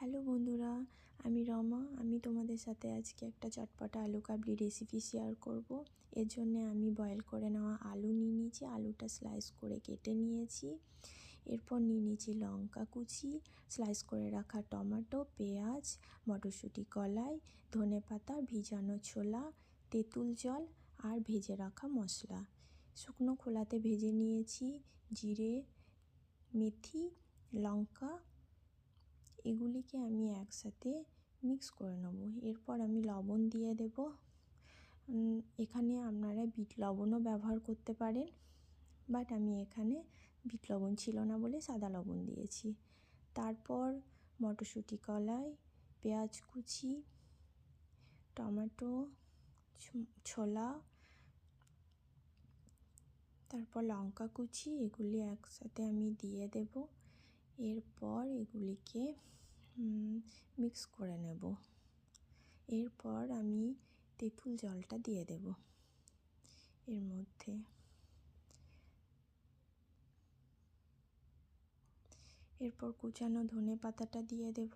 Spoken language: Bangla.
হ্যালো বন্ধুরা, আমি রমা। আমি তোমাদের সাথে আজকে একটা চটপটা আলু কাবলি রেসিপি শেয়ার করব। এর জন্য আমি বয়েল করে নেওয়া আলু নিয়ে নিয়েছি। আলুটা স্লাইস করে কেটে নিয়েছি। এরপর নিয়ে নিয়েছি লঙ্কা কুচি স্লাইস করে রাখা টমেটো, পেঁয়াজ, মটরশুঁটি কলাই, ধনে পাতা, ভিজানো ছোলা, তেঁতুল জল আর ভেজে রাখা মশলা। শুকনো খোলাতে ভেজে নিয়েছি জিরে, মেথি, লঙ্কা এগুলিকে আমি একসাথে মিক্স করে নেব। এরপর আমি লবণ দিয়ে দেব। এখানে আপনারা বিট লবণও ব্যবহার করতে পারেন বাট আমি এখানে বিট লবণ ছিল না বলে সাদা লবণ দিয়েছি। তারপর মটরশুঁটি কলাই, পেঁয়াজ কুচি, টমেটো ছোলা, তারপর লঙ্কা কুচি, এগুলি একসাথে আমি দিয়ে দেব। এরপর এগুলিকে মিক্স করে নেব। এরপর আমি তেঁতুল জলটা দিয়ে দেব এর মধ্যে। এরপর কুচানো ধনে পাতাটা দিয়ে দেব।